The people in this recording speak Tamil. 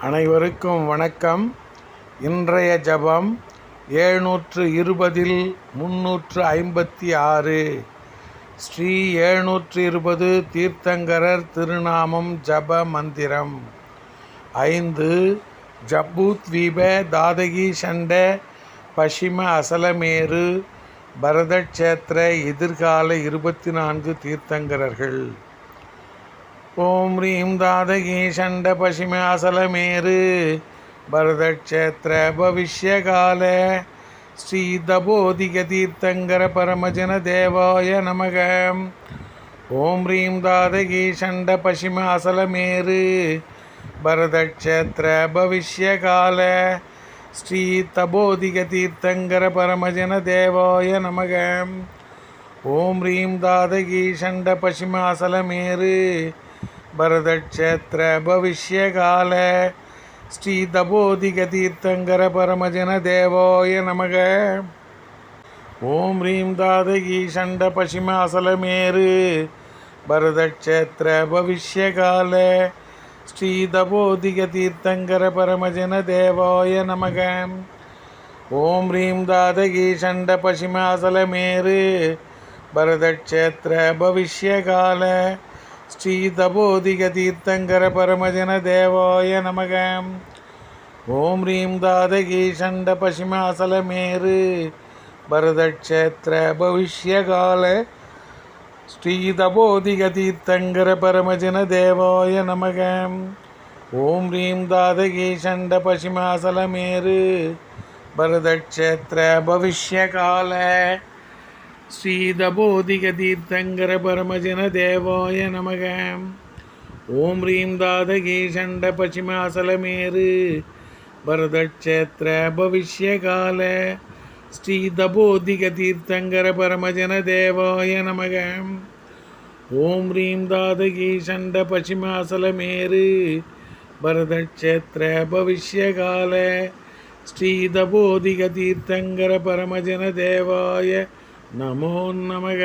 அனைவருக்கும் வணக்கம். இன்றைய ஜபம் ஏழ்நூற்று இருபதில் முன்னூற்று ஐம்பத்தி ஆறு. ஸ்ரீ ஏழ்நூற்று இருபது தீர்த்தங்கரர் திருநாமம் ஜப மந்திரம். ஐந்து ஜப்பூத்வீப தாதகி சண்ட பசிம அசலமேரு பரதக்ஷேத்திர எதிர்கால இருபத்தி நான்கு தீர்த்தங்கரர்கள். ஓம் ரீம் தாதகி சண்ட பசிமாசலமேரு பரதக்ஷேத்திர பவிஷ்யகால. ஸ்ரீ தபோதிக தீர்த்தங்கர பரமஜன தேவாய நமக. ஓம் ரீம் தாதகி சண்ட பசிமாசலமேரு பரதக்ஷேத்திர பவிஷ்யகால. ஸ்ரீ தபோதிக தீர்த்தங்கர பரமஜன தேவாய நமக. ஓம் ரீம் தாதகி சண்ட பசிமாசலமேரு பரதக்ஷேத்திர பவிஷ்யகால. ஸ்ரீ தபோதிக தீர்த்தங்கர பரமஜன தேவாய நமக. ஓம் ரீம் தாதகி சண்ட பசிமாசலமேரு பரதக்ஷேத்திர பவிஷ்யகால. ஸ்ரீ தபோதிக தீர்த்தங்கர பரமஜன தேவாய நமக. ஓம் ரீம் தாதகி சண்ட பசிமாசலமேரு பரதக்ஷேத்திர பவிஷ்யகால. ஸ்ரீதபோதிக தீர்த்தங்கர பரமஜன தேவாய நமக ஓம் ரீம் தாதகி சண்ட பசிமாசலமேரு பரதக்ஷேத்திர பவிஷ்யகால ஸ்ரீதபோதிக தீர்த்தங்கர பரமஜன தேவாய நமக ஓம் ரீம் தாதகி சண்ட பசிமாசலமேரு பரதக்ஷேத்திர பவிஷ்யகால ஸ்ரீதபோதிக தீர்த்தங்கர பரமஜன தேவாய நமக. ஓம் ஹ்ரீம் தாதகி சண்ட பசிமாசலமேரு பரதக்ஷேத்திர பவிஷ்யகால. ஸ்ரீ தபோதிக தீர்த்தங்கர பரமஜன தேவாய நமக. ஓம் ஹ்ரீம் தாதகி சண்ட பசிமாசலமேரு பரதக்ஷேத்திர பவிஷ்யகால. ஸ்ரீ தபோதிக தீர்த்தங்கர பரமஜன தேவாய நமோ நமக